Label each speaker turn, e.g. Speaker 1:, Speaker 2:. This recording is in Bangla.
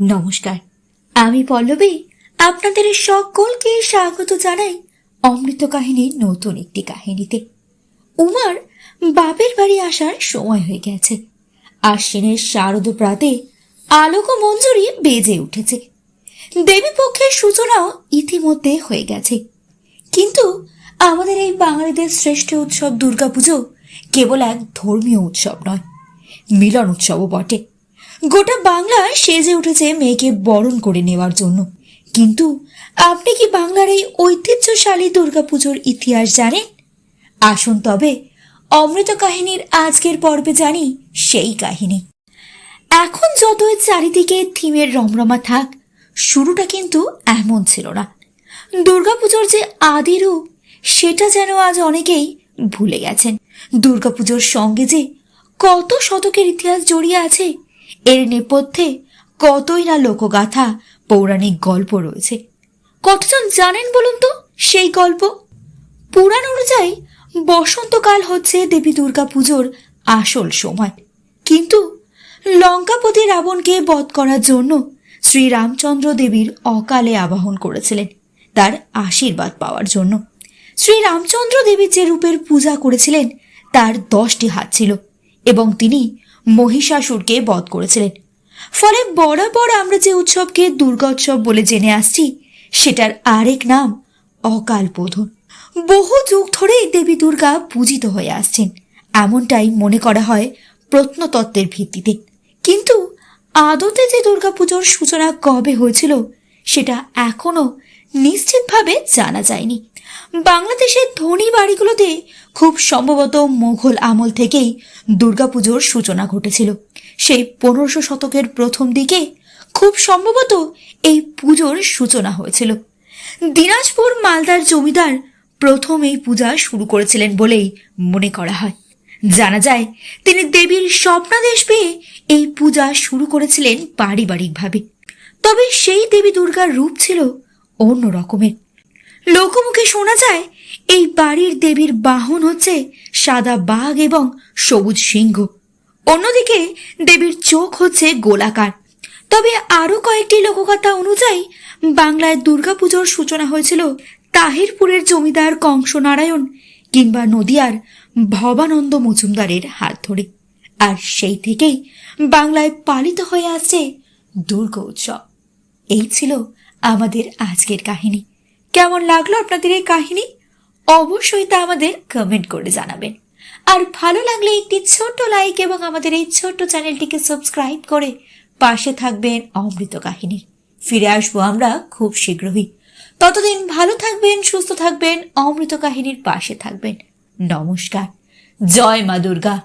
Speaker 1: নমস্কার। আমি পল্লবী, আপনাদের সকলকে স্বাগত জানাই অমৃত কাহিনীর নতুন একটি কাহিনীতে। উমার বাপের বাড়ি আসার সময় হয়ে গেছে। আশ্বিনের শারদ প্রাতে আলোক মঞ্জুরি বেজে উঠেছে। দেবী পক্ষের সূচনাও ইতিমধ্যে হয়ে গেছে। কিন্তু আমাদের এই বাঙালিদের শ্রেষ্ঠ উৎসব দুর্গাপুজো কেবল এক ধর্মীয় উৎসব নয়, মিলন উৎসবও বটে। গোটা বাংলা সেজে উঠেছে মেয়েকে বরণ করে নেওয়ার জন্য। কিন্তু আপনি কি বাংলার এই ঐতিহ্যশালী দুর্গাপুজোর ইতিহাস জানেন? আসুন তবে অমৃত কাহিনীর আজকের পর্বে জানি সেই কাহিনী। এখন যতই চারিদিকে থিমের রমরমা থাক, শুরুটা কিন্তু এমন ছিল না। দুর্গাপুজোর যে আদি রূপ, সেটা যেন আজ অনেকেই ভুলে গেছেন। দুর্গাপুজোর সঙ্গে যে কত শতকের ইতিহাস জড়িয়ে আছে এর নেপথ্যে কতই না লোকগাথা, পৌরাণিক গল্প রয়েছে। কতজন জানেন বলুন তো সেই গল্প? পুরাণ অনুযায়ী বসন্তকাল হচ্ছে দেবী দুর্গা পুজোর আসল সময়। কিন্তু লঙ্কাপতি রাবণকে বধ করার জন্য শ্রীরামচন্দ্র দেবীর অকালে আবাহন করেছিলেন তার আশীর্বাদ পাওয়ার জন্য। শ্রীরামচন্দ্র দেবীর যে রূপের পূজা করেছিলেন, তার দশটি হাত ছিল। এবং তিনি মহিষাসুরকে বধ করেছিলেন। ফলে বরাবর আমরা যে উৎসবকে দুর্গা উৎসব বলে জেনে আসছি, সেটার আরেক নাম অকাল বোধন বহু যুগ ধরে দেবী দুর্গা পূজিত হয়ে আসছেন। এমনটাই মনে করা হয় প্রত্নতত্ত্বের ভিত্তিতে। কিন্তু আদতে যে দুর্গাপুজোর সূচনা কবে হয়েছিল, সেটা এখনও নিশ্চিতভাবে জানা যায়নি। বাংলাদেশের ধনী বাড়িগুলোতে খুব সম্ভবত মোঘল আমল থেকেই দুর্গাপুজোর সূচনা ঘটেছিল। সেই পনেরোশো শতকের প্রথম দিকে খুব সম্ভবত এই পুজোর সূচনা হয়েছিল। দিনাজপুর মালদার জমিদার প্রথম এই পূজা শুরু করেছিলেন বলেই মনে করা হয়। জানা যায়, তিনি দেবীর স্বপ্নাদেশ পেয়ে এই পূজা শুরু করেছিলেন পারিবারিকভাবে। তবে সেই দেবী দুর্গার রূপ ছিল অন্য রকমের। লোকমুখে শোনা যায়, এই বাড়ির দেবীর বাহন হচ্ছে সাদা বাঘ এবং সবুজ সিংহ। অন্যদিকে দেবীর চোখ হচ্ছে গোলাকার। তবে আরও কয়েকটি লোককথা অনুযায়ী, বাংলায় দুর্গাপুজোর সূচনা হয়েছিল তাহিরপুরের জমিদার কংসনারায়ণ কিংবা নদিয়ার ভবানন্দ মজুমদারের হাত ধরে। আর সেই থেকেই বাংলায় পালিত হয়ে আসছে দুর্গা উৎসব। এই ছিল আমাদের আজকের কাহিনী। কেমন লাগল আপনাদের এই কাহিনী? অবশ্যই তা আমাদের কমেন্ট করে জানাবেন। আর ভালো লাগলে একটি ছোট্ট লাইক এবং আমাদের এই ছোট্ট চ্যানেলটিকে সাবস্ক্রাইব করে পাশে থাকবেন অমৃত কাহিনী। ফিরে আসব আমরা খুব শীঘ্রই। ততদিন ভালো থাকবেন, সুস্থ থাকবেন, অমৃত কাহিনীর পাশে থাকবেন। নমস্কার। জয় মা দুর্গা।